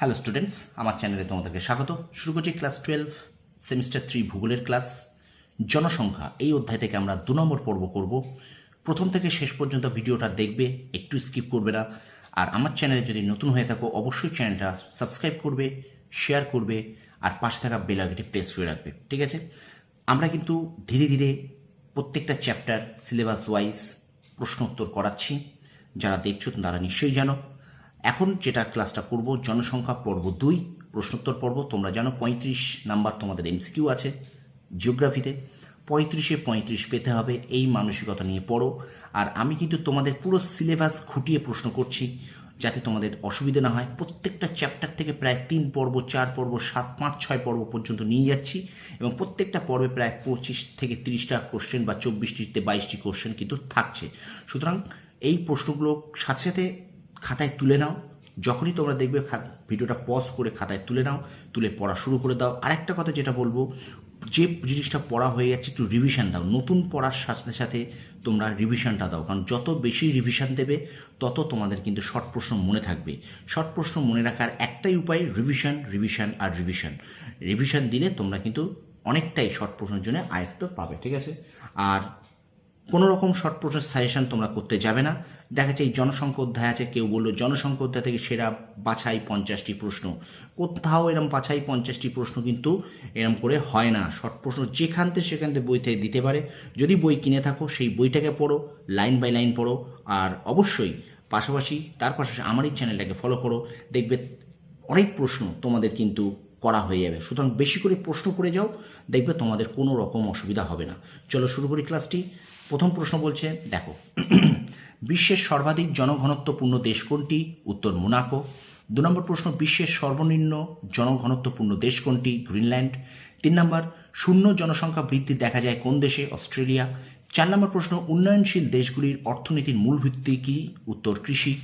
Hello students আমার চ্যানেলে তোমাদেরকে স্বাগত। শুরু করছি ক্লাস টুয়েলভ সেমিস্টার থ্রি ভূগোলের ক্লাস জনসংখ্যা, এই অধ্যায় থেকে আমরা দু নম্বর পর্ব করব। প্রথম থেকে শেষ পর্যন্ত ভিডিওটা দেখবে, একটু স্কিপ করবে না। আর আমার চ্যানেলে যদি নতুন হয়ে থাকো, অবশ্যই চ্যানেলটা সাবস্ক্রাইব করবে শেয়ার করবে, আর পাশে থাকা বেল আইকনটি প্রেস করে রাখবে, ঠিক আছে? আমরা কিন্তু ধীরে ধীরে প্রত্যেকটা চ্যাপ্টার সিলেবাস ওয়াইজ প্রশ্ন উত্তর করাচ্ছি। যারা দেখছ তারা নিশ্চয়ই জানো। এখন যেটা ক্লাসটা করব জনসংখ্যা পর্ব দুই, প্রশ্নোত্তর পর্ব, তোমরা জানো পঁয়ত্রিশ নাম্বার তোমাদের এমসিকিউ আছে জিওগ্রাফিতে পঁয়ত্রিশে পঁয়ত্রিশ পেতে হবে, এই মানসিকতা নিয়ে পড়ো। আর আমি কিন্তু তোমাদের পুরো সিলেবাস খুঁটিয়ে প্রশ্ন করছি, যাতে তোমাদের অসুবিধা না হয়। প্রত্যেকটা চ্যাপ্টার থেকে প্রায় তিন পর্ব, চার পর্ব, সাত, পাঁচ, ছয় পর্ব পর্যন্ত নিয়ে যাচ্ছি। এবং প্রত্যেকটা পর্বে প্রায় পঁচিশ থেকে তিরিশটা কোশ্চেন বা চব্বিশটিতে বাইশটি কোশ্চেন কিন্তু থাকছে। সুতরাং এই প্রশ্নগুলো সাথে সাথে খাতায় তুলে নাও। যখনই তোমরা দেখবে ভিডিওটা পজ করে খাতায় তুলে নাও, তুলে পড়া শুরু করে দাও। আরেকটা কথা যেটা বলব, যে জিনিসটা পড়া হয়ে যাচ্ছে একটু রিভিশন দাও। নতুন পড়ার সাথে সাথে তোমরা রিভিশনটা দাও। কারণ যত বেশি রিভিশন দেবে, তত তোমাদের কিন্তু শর্ট প্রশ্ন মনে থাকবে। শর্ট প্রশ্ন মনে রাখার একটাই উপায় রিভিশন রিভিশন আর রিভিশন রিভিশন দিলে তোমরা কিন্তু অনেকটাই শর্ট প্রশ্নের জন্য আয়ত্ত পাবে, ঠিক আছে? আর কোনো রকম শর্ট প্রশ্নের সাজেশন তোমরা করতে যাবে না। দেখা যাচ্ছে এই জনসংখ্যা অধ্যায় আছে, কেউ বলল জনসংখ্যা অধ্যায় থেকে সেরা বাছাই পঞ্চাশটি প্রশ্ন। কোথাও এরম বাছাই পঞ্চাশটি প্রশ্ন কিন্তু এরম করে হয় না। শর্ট প্রশ্ন যেখান থেকে সেখান থেকে বই থেকে দিতে পারে। যদি বই কিনে থাকো, সেই বইটাকে পড়ো লাইন বাই লাইন পড়ো, আর অবশ্যই পাশাপাশি, তার পাশাপাশি আমার এই চ্যানেলটাকে ফলো করো। দেখবে অনেক প্রশ্ন তোমাদের কিন্তু করা হয়ে যাবে। সুতরাং বেশি করে প্রশ্ন করে যাও, দেখবে তোমাদের কোনো রকম অসুবিধা হবে না। চলো শুরু করি ক্লাসটি প্রথম প্রশ্ন বলছে, দেখো, বিশ্বের সর্বাধিক জনঘনত্বপূর্ণ দেশ কোনটি? উত্তর, মোনাকো। দু নম্বর প্রশ্ন, বিশ্বের সর্বনিম্ন জনঘনত্বপূর্ণ দেশ কোনটি? গ্রিনল্যান্ড। তিন নম্বর, শূন্য জনসংখ্যা বৃদ্ধি দেখা যায় কোন দেশে? অস্ট্রেলিয়া। চার নম্বর প্রশ্ন, উন্নয়নশীল দেশগুলির অর্থনীতির মূল ভিত্তি কী? উত্তর, কৃষি।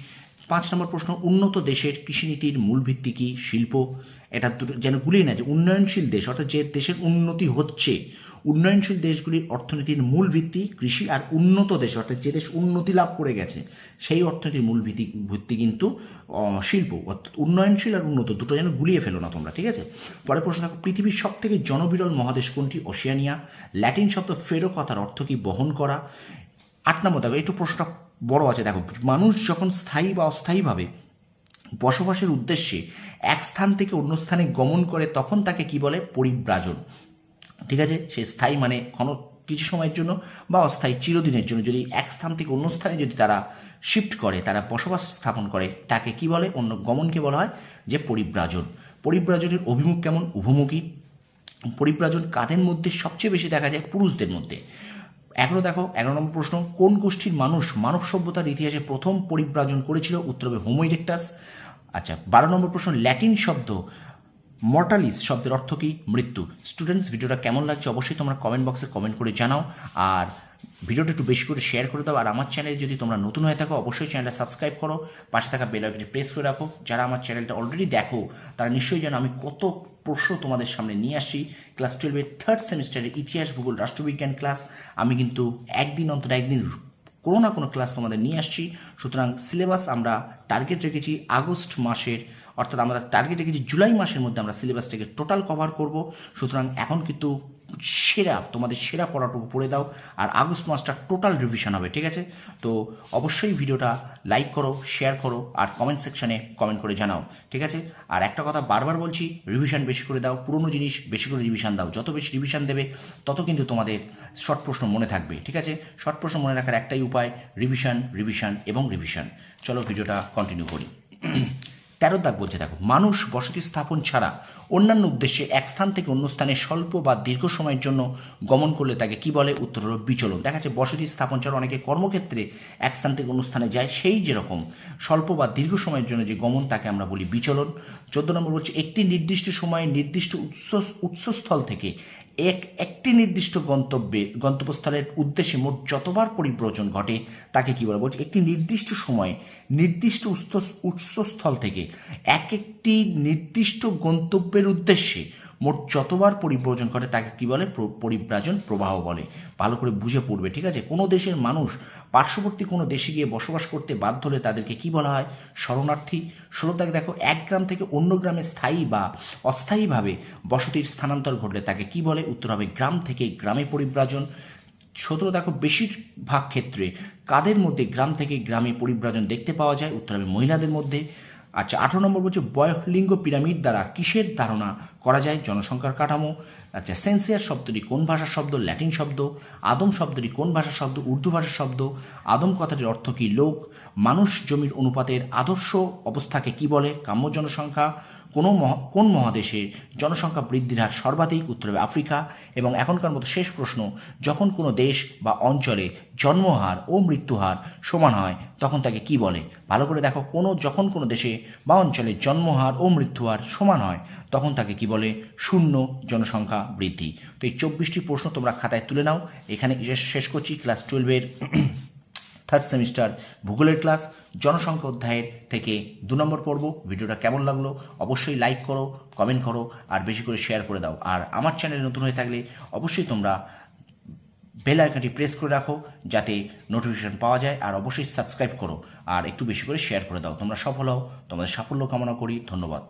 পাঁচ নম্বর প্রশ্ন, উন্নত দেশের কৃষিনীতির মূল ভিত্তি কি? শিল্প। এটা যেন গুলিয়ে না যে উন্নয়নশীল দেশ, অর্থাৎ যে দেশের উন্নতি হচ্ছে উন্নয়নশীল দেশগুলির অর্থনীতির মূল ভিত্তি কৃষি আর উন্নত দেশ, অর্থাৎ যে দেশ উন্নতি লাভ করে গেছে, সেই অর্থনীতির মূল ভিত্তি ভিত্তি কিন্তু শিল্প, অর্থাৎ উন্নয়নশীল আর উন্নত, দুটো যেন গুলিয়ে ফেলো না তোমরা, ঠিক আছে? পরে প্রশ্ন দেখো পৃথিবীর সব থেকে জনবিরল মহাদেশ কোনটি? ওশিয়ানিয়া। ল্যাটিন শব্দ ফেরো কথার অর্থ কি? বহন করা। আট নম্বর দেখো, একটু প্রশ্নটা বড় আছে, দেখো, মানুষ যখন স্থায়ী বা অস্থায়ীভাবে বসবাসের উদ্দেশ্যে এক স্থান থেকে অন্য স্থানে গমন করে, তখন তাকে কি বলে? পরিব্রাজন। ঠিক আছে? সে স্থায়ী মানে ক্ষণ কিছু সময়ের জন্য বা অস্থায়ী চিরদিনের জন্য। যদি এক স্থান থেকে অন্য স্থানে যদি তারা শিফট করে, তারা বসবাস স্থাপন করে, তাকে কি বলে? অন্য গমনকে বলা হয় যে পরিব্রাজন। পরিব্রাজনের অভিমুখ কেমন? উভমুখী। পরিব্রাজন কাদের মধ্যে সবচেয়ে বেশি দেখা যায়? পুরুষদের মধ্যে। এগারো দেখো, এগারো নম্বর প্রশ্ন, কোন গোষ্ঠীর মানুষ মানব সভ্যতার ইতিহাসে প্রথম পরিব্রাজন করেছিল? উত্তরবে হোমো ইরেক্টাস আচ্ছা বারো নম্বর প্রশ্ন, ল্যাটিন শব্দ মর্টালিস শব্দের অর্থ কি? মৃত্যু। স্টুডেন্টস ভিডিওটা কেমন লাগছে অবশ্যই তোমরা কমেন্ট বক্সে কমেন্ট করে জানাও। আর ভিডিওটা একটু বেশি করে শেয়ার করে দাও। আর আমার চ্যানেলে যদি তোমরা নতুন হয়ে থাকো, অবশ্যই চ্যানেলটা সাবস্ক্রাইব করো। পাশে থাকা বেল আইকনটি প্রেস করে রাখো। যারা আমার চ্যানেলটা অলরেডি দেখো, তারা নিশ্চয়ই জানো আমি কত প্রশ্ন তোমাদের সামনে নিয়ে আসছি। ক্লাস টুয়েলভের থার্ড সেমিস্টারের ইতিহাস, ভূগোল, রাষ্ট্রবিজ্ঞান ক্লাস আমি কিন্তু একদিন অন্তর একদিন কোনো না কোনো ক্লাস তোমাদের নিয়ে আসছি। সুতরাং সিলেবাস আমরা টার্গেট রেখেছি আগস্ট মাসের অর্থাৎ আমরা টার্গেট রেখেছি জুলাই মাসের মধ্যে আমরা সিলেবাসটাকে টোটাল কভার করব। সুতরাং এখন কিন্তু সেরা, তোমাদের সেরা পড়াটুকু পড়ে দাও। আর আগস্ট মাসটা টোটাল রিভিশন হবে, ঠিক আছে? তো অবশ্যই ভিডিওটা লাইক করো শেয়ার করো, আর কমেন্ট সেকশনে কমেন্ট করে জানাও, ঠিক আছে? আর একটা কথা বারবার বলছি রিভিশন বেশি করে দাও, পুরনো জিনিস বেশি করে রিভিশন দাও। যত বেশি রিভিশন দেবে, তত কিন্তু তোমাদের শর্ট প্রশ্ন মনে থাকবে, ঠিক আছে? শর্ট প্রশ্ন মনে রাখার একটাই উপায় রিভিশন রিভিশন এবং রিভিশন চলো ভিডিওটা কন্টিনিউ করি। তেরো দাগ বলছে, দেখো, মানুষ বসতি স্থাপন ছাড়া অন্যান্য উদ্দেশ্যে এক স্থান থেকে অন্য স্থানে স্বল্প বা দীর্ঘ সময়ের জন্য গমন করলে তাকে কি বলে? উত্তর হলো বিচলন। দেখা যাচ্ছে বসতি স্থাপন ছাড়া অনেকে কর্মক্ষেত্রে এক স্থান থেকে অন্য স্থানে যায়। সেই যেরকম স্বল্প বা দীর্ঘ সময়ের জন্য যে গমন, তাকে আমরা বলি বিচলন। চোদ্দ নম্বর বলছে, একটি নির্দিষ্ট সময়ে নির্দিষ্ট উৎস উৎসস্থল থেকে এক, একটি নির্দিষ্ট গন্তব্যে, গন্তব্যস্থলের উদ্দেশ্যে মোট যতবার পরিব্রজন ঘটে, তাকে কি বলা বলছে? একটি নির্দিষ্ট সময়ে, নির্দিষ্ট উৎস- উৎসস্থল থেকে এক একটি নির্দিষ্ট গন্তব্যের উদ্দেশ্যে মোট যতবার পরিব্রজন করে তাকে কি বলে? পরিব্রাজন প্রবাহ বলে। ভালো করে বুঝে পড়বে, ঠিক আছে? কোনো দেশের মানুষ পার্শ্ববর্তী কোনো দেশে গিয়ে বসবাস করতে বাধ্য হলে তাদেরকে কি বলা হয়? শরণার্থী। ষোলো তাকে দেখো, এক গ্রাম থেকে অন্য গ্রামে স্থায়ী বা অস্থায়ীভাবে বসতির স্থানান্তর ঘটলে তাকে কি বলে? উত্তর হবে গ্রাম থেকে গ্রামে পরিব্রাজন। সতেরো দেখো, বেশিরভাগ ক্ষেত্রে কাদের মধ্যে গ্রাম থেকে গ্রামে পরিব্রাজন দেখতে পাওয়া যায়? উত্তর হবে মহিলাদের মধ্যে। আচ্ছা আঠারো নম্বর বলছে, বয়লিঙ্গ পিরামিড দ্বারা কিসের ধারণা করা যায়? জনসংখ্যার কাঠামো। আচ্ছা সেন্সিয়ার শব্দটি কোন ভাষার শব্দ? ল্যাটিন শব্দ। আদম শব্দটি কোন ভাষার শব্দ? উর্দু ভাষার শব্দ। আদম কথাটির অর্থ কী? লোক। মানুষ জমির অনুপাতের আদর্শ অবস্থাকে কি বলে? কাম্য জনসংখ্যা। কোনো কোন মহাদেশে জনসংখ্যা বৃদ্ধির হার সর্বাধিক? উত্তর হবে আফ্রিকা। এবং এখনকার মতো শেষ প্রশ্ন, যখন কোনো দেশ বা অঞ্চলে জন্মহার ও মৃত্যুহার সমান হয়, তখন তাকে কি বলে? ভালো করে দেখো, কোনো, যখন কোনো দেশে বা অঞ্চলে জন্মহার ও মৃত্যুহার সমান হয়, তখন তাকে কি বলে? শূন্য, জনসংখ্যা বৃদ্ধি। তো এই চব্বিশটি প্রশ্ন তোমরা খাতায় তুলে নাও। এখানে শেষ করছি, ক্লাস টুয়েলভের থার্ড সেমিস্টার ভূগোলের ক্লাস জনসংখ্যা অধ্যায়ের থেকে দু নম্বর পর্ব। ভিডিওটা কেমন লাগল অবশ্যই লাইক করো কমেন্ট করো, আর বেশি করে শেয়ার করে দাও। আর আমার চ্যানেলে নতুন হয়ে থাকলে অবশ্যই তোমরা বেল আইকনটি প্রেস করে রাখো, যাতে নোটিফিকেশন পাওয়া যায়, আর অবশ্যই সাবস্ক্রাইব করো, আর একটু বেশি করে শেয়ার করে দাও। তোমরা সফল হও, তোমাদের সাফল্য কামনা করি, ধন্যবাদ।